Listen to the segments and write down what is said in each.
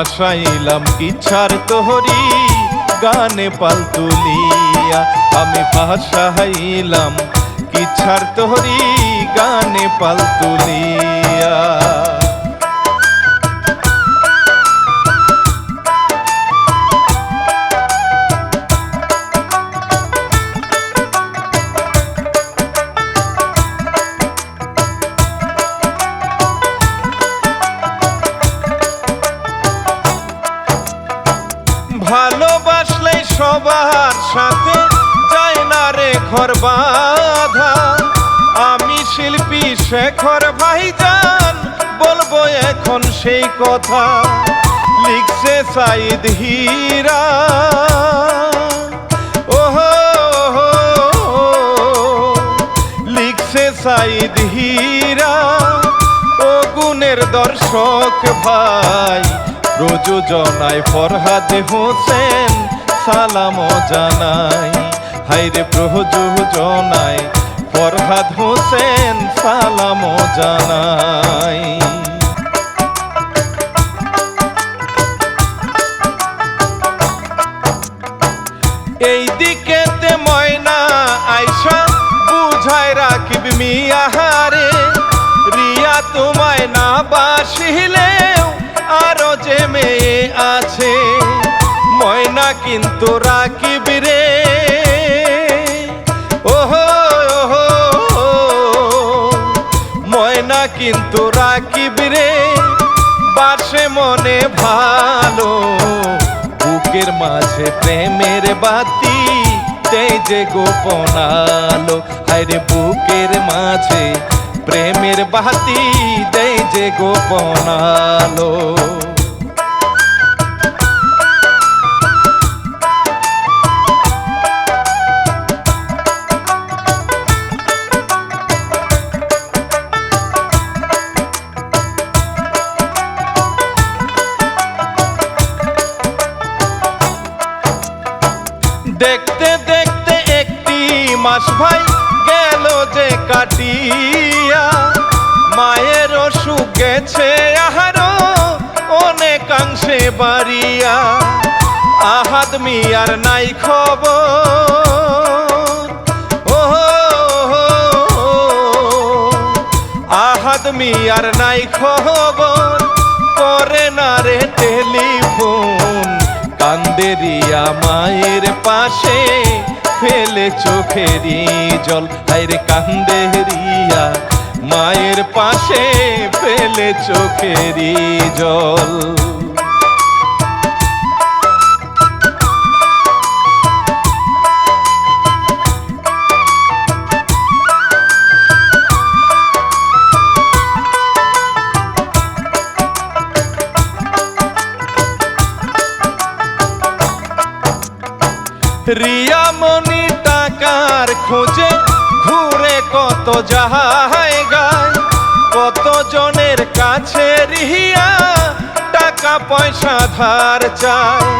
ভাসাইলাম কিছার তোহরি গানে পাল তুলিয়া। আমি ভাসাইলাম কিছার তোহরি গানে পাল তুলিয়া। সবার সাথে যায় না রে ঘর বাধা। আমি শিল্পী শেখর ভাইজান, বলব এখন সেই কথা, লিখছে সাইদ হীরা। সাইদ হীরা। ও গুণের দর্শক ভাই প্রযোজনায় ফরহাদ হোসেন। সালাম জানাই। হাইরে প্রযোজনায় ফরহাদ হোসেন সালাম জানাই। এই দিকেতে ময়না আইসা বুঝায় রাখিব মিয়াহারে। রিয়া তোমায় না বাসিলেও আরও যে মেয়ে আছে। ময়না কিন্তু রাখিব রে। ওহো ওহো, ময়না কিন্তু রাখিব রে। বাসে মনে ভালো, বুকের মাঝে প্রেমের বাতি দেয় যে গোপন আলো। হায়রে বুকের মাঝে প্রেমের বাতি দেয় যে গোপন আলো। মাস ভাই গেল যে কাটিয়া, মায়ের অসুখ গেছে আহারো অনেকাংশে বাড়িয়া। আহাদ মিয়ার নাই খবর। ওহো আহাদ মিয়ার নাই খবর। করে না রে টেলিফোন। কান্দেরিয়া মায়ের পাশে। ফেলে চোখেরই জল। আইরে কান্দেরিয়া মায়ের পাশে ফেলে চোখেরই জল। রিয়ামণি টাকার খোঁজে ঘুরে কত জায়গায় কত জনের কাছে রিয়া টাকা পয়সা ধার চায়।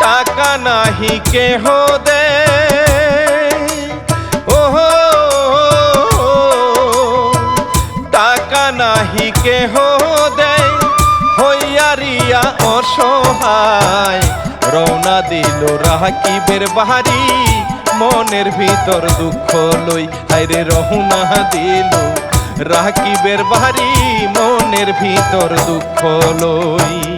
টাকা নাহি কেহ দে ওহো, টাকা নাহি কেহ দেয়। হইয়া রিয়া অসহায়। রওনা দিল রাকিবের বাহারি মনের ভিতর দুঃখ লই হাইরে রহুনা দিল রাকিবের বাহারি মনের ভিতর দুঃখ লই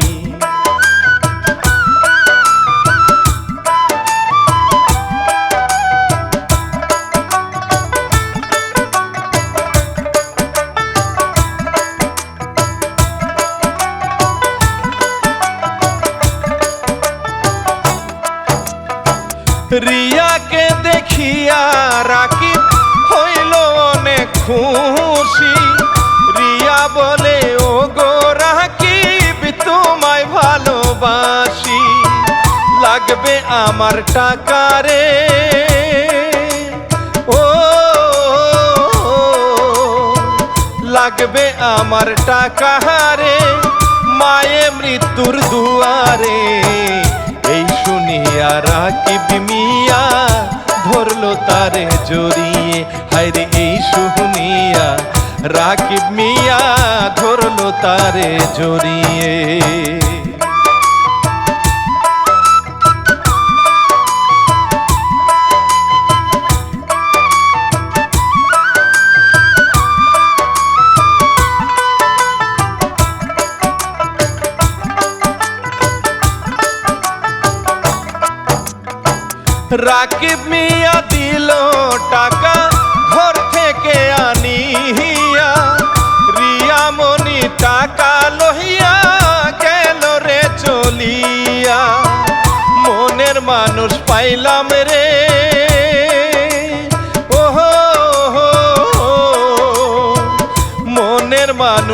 খুশি। রিয়া বলে ও গো রাকিব, তোমায় ভালোবাসি। লাগবে আমার টাকা রে ও, লাগবে আমার টাকা রে মায়ে মৃত্যুর দুয়ারে। এই শুনিয়া রাকিব মিয়া ধরলো তারে জড়িয়ে। হায়রে, এই শুনিয়া রাকিব মিয়া ধরলো তারে জড়িয়ে। রাকিব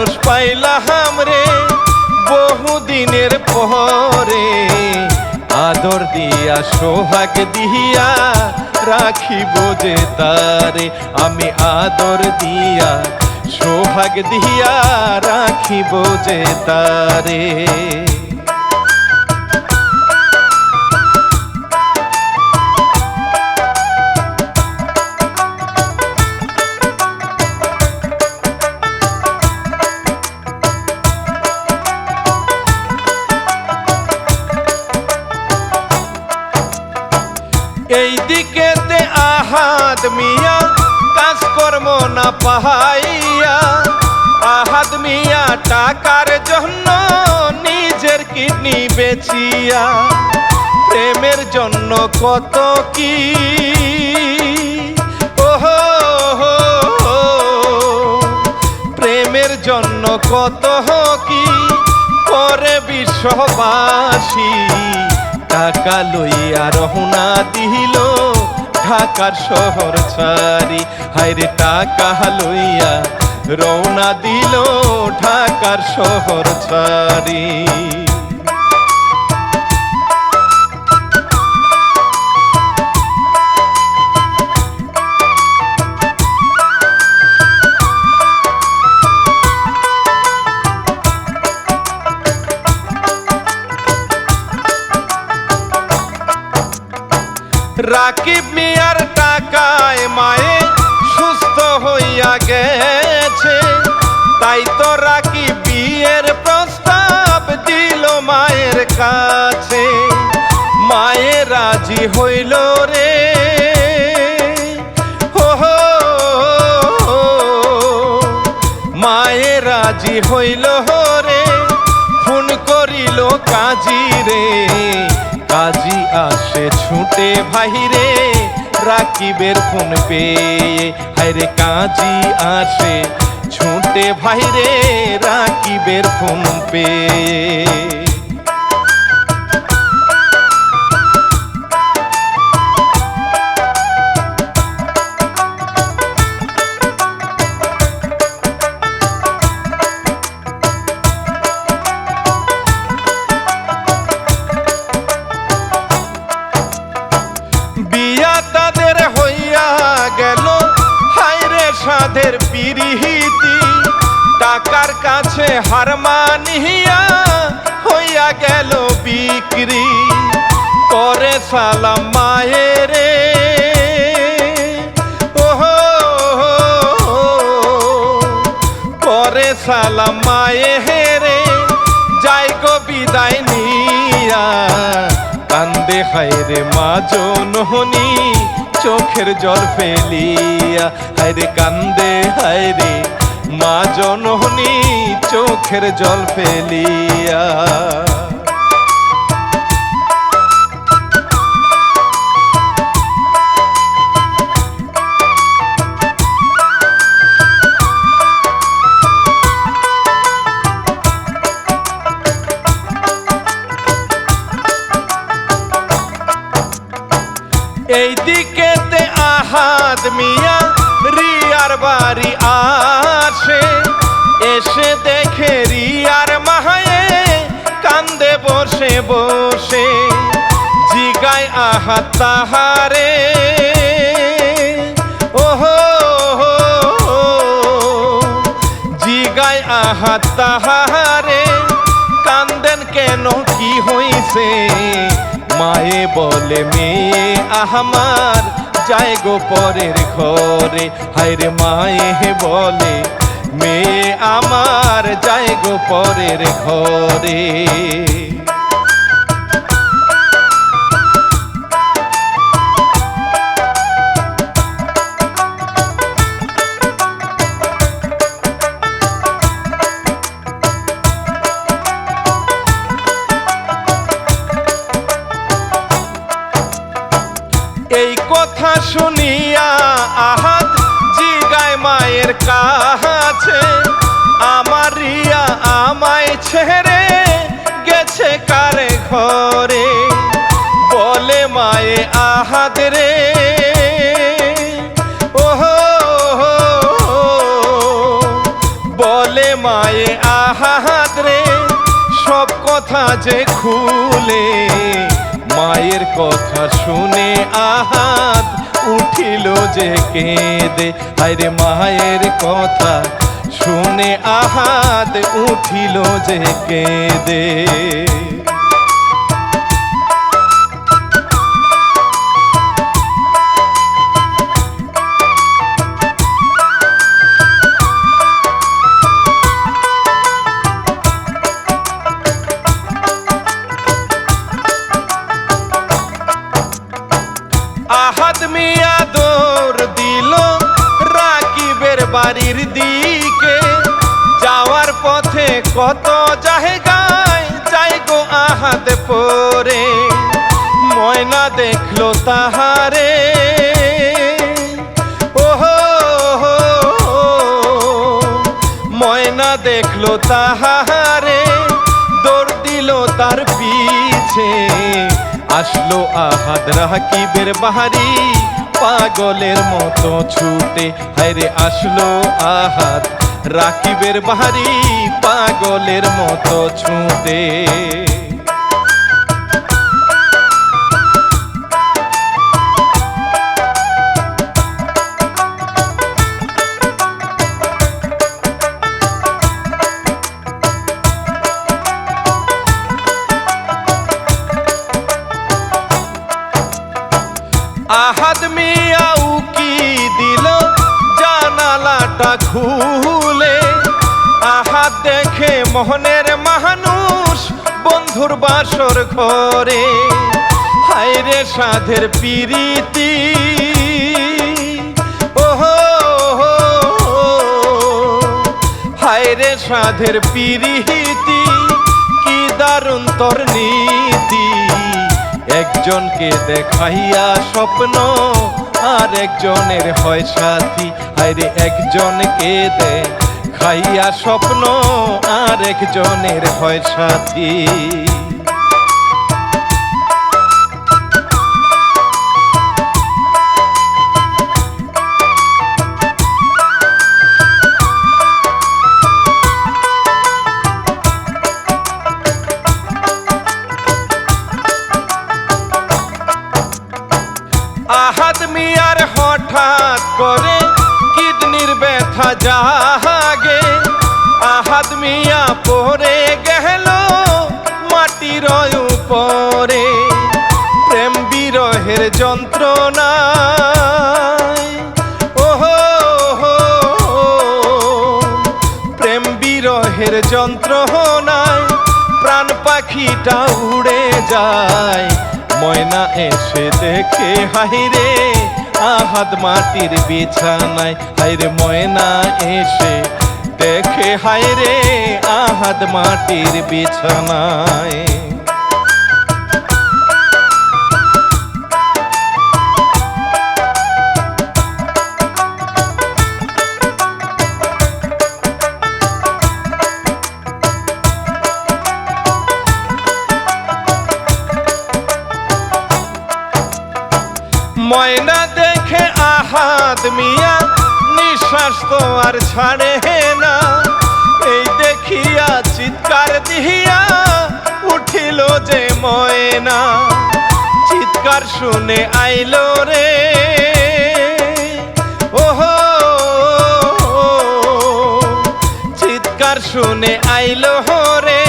মানুষ পাইলাম রে বহুদিনের পরে। আদর দিয়া, সোহাগ দিয়া রাখিব যে তারে। আমি আদর দিয়া, সোহাগ দিয়া রাখিব যে তারে। কত কি? ওহো প্রেমের জন্য কত কি? করে বিশ্ববাসী টাকা লইয়া রহনা দিল ঢাকার শহর ছাড়ি। হায়রে, টাকা লইয়া রওনা দিল ঢাকার শহর ছাড়ি। রাজি হইল রে। হো মায়ে রাজি হইল রে। ফোন করিল কাজী রে। কাজী আসে ছুটে ভাইরে রাকিবের ফোন পেয়ে। হায়রে কাজী আসে ছুটে ভাইরে রাকিবের ফোন পেয়ে। টাকার কাছে হার মানিয়া হইয়া গেল বিক্রি। করে সালাম মায়েরে ওহো, করে সালাম মায়েরে যাই গো বিদায় নিয়া। কান্দে হায়রে মা জনহনি চোখের জল ফেলিয়া। হায়রে কান্দে হায়রে মা জনহনি চোখের জল ফেলিয়া। এই দিকেতে আহাদ মিয়া রিয়ার বাড়ি আসে, এসে দেখে রিয়ার মাহায়ে কান্দে, বসে বসে, জিগায়, আহা, তাহারে। ওহো জিগায় আহাত তাহারে। কেন, কি হইছে? মায়ে বলে, মেয়ে আহমার যায় গো পরের ঘরে। হায়রে মায়ে বলে মেয়ে আমার যায় গো পরের ঘরে। যে খুলে মায়ের কথা শুনে আহাত উঠিল যে কেঁদে। আরে মায়ের কথা শুনে আহাত উঠিল যে কেঁদে। পরে, ময়না দেখল তাহারে। ওহো, ময়না দেখল তাহারে, দৌড় দিল তার পিছে। আসলো আহাদ রাকিবের বাহারি, পাগলের মতো ছুটে। হায়রে আসলো আহাদ রাকিবের বাহারি, পাগলের মতো ছুটে। মোহনের মানুষ বন্ধুর বাসর ঘরে। হায়রে সাধের পিরিতি। ওহো হায়রে সাধের পিরিতি, কি দারুণ তোর নীতি একজনকে দেখাইয়া স্বপ্ন আর একজনের হয় সাথী। হায়রে একজনকে দেখাইয়া স্বপ্ন আরেকজনের হয় সাথী। যন্ত্রণায় প্রাণ পাখিটা উড়ে যায়। ময়না এসে দেখে হাইরে আহাদ মাটির বিছানায়। হাইরে ময়না এসে দেখে হাইরে আহাদ মাটির বিছানায়। ময়না দেখে আহাদ মিয়া, নিঃশ্বাস তো আর ছাড়ে না। এই দেখিয়া চিৎকার দিহিয়া উঠিল যে ময়না। চিৎকার শুনে আইলো রে। ওহো, চিৎকার শুনে আইলো রে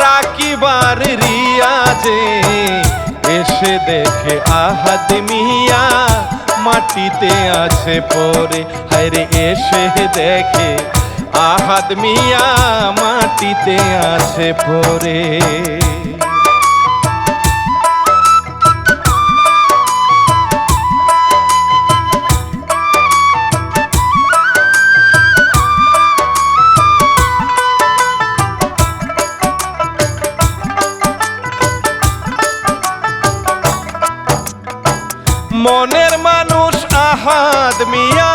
রাকিবার রিয়াজে। এসে দেখে, আহাদ মিয়া, মাটিতে আছে পরে। হায়রে এসে দেখে, আহাদ মিয়া, মাটিতে আছে পরে। আহাদ মিয়া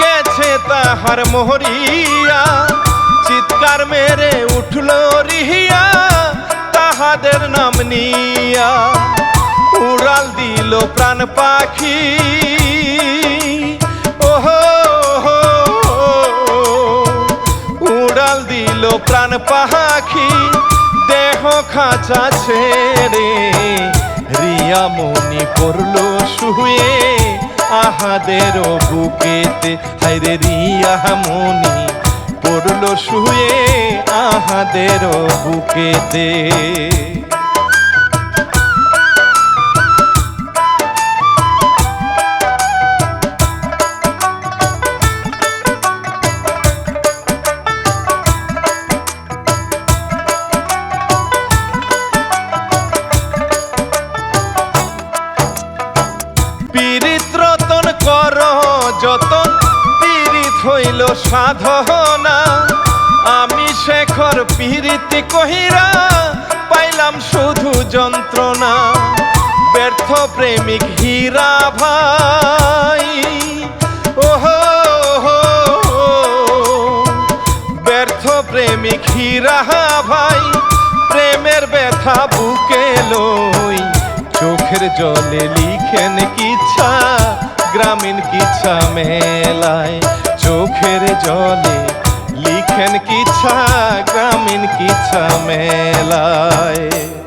গেছে তাহার মোহরিয়া। চিৎকার মেরে উঠল রিহিয়া তাহাদের নাম নিয়া। উড়াল দিল প্রাণ পাখি। ওহো, উড়াল দিল প্রাণ পাখি দেহ খাঁচা ছেড়ে। রিয়া মনি পড়ল শুয়ে। আহাদের বুকেতে হাইরে রিয়া মনি পড়ল শুয়ে আহাদের বুকেতে। সাধনা। আমি শেখর পীড়িতি কহিরা পাইলাম শুধু যন্ত্রণা। ব্যর্থ প্রেমিক হীরা ভাই। ওহো, ব্যর্থ প্রেমিক হীরা ভাই প্রেমের ব্যথা বুকে লই। চোখের জলে লিখেন কিচ্ছা গ্রামীণ কিচ্ছা মেলায়। চোখের জলে লিখেন কিছা গ্রামীণ কিছা মেলায়।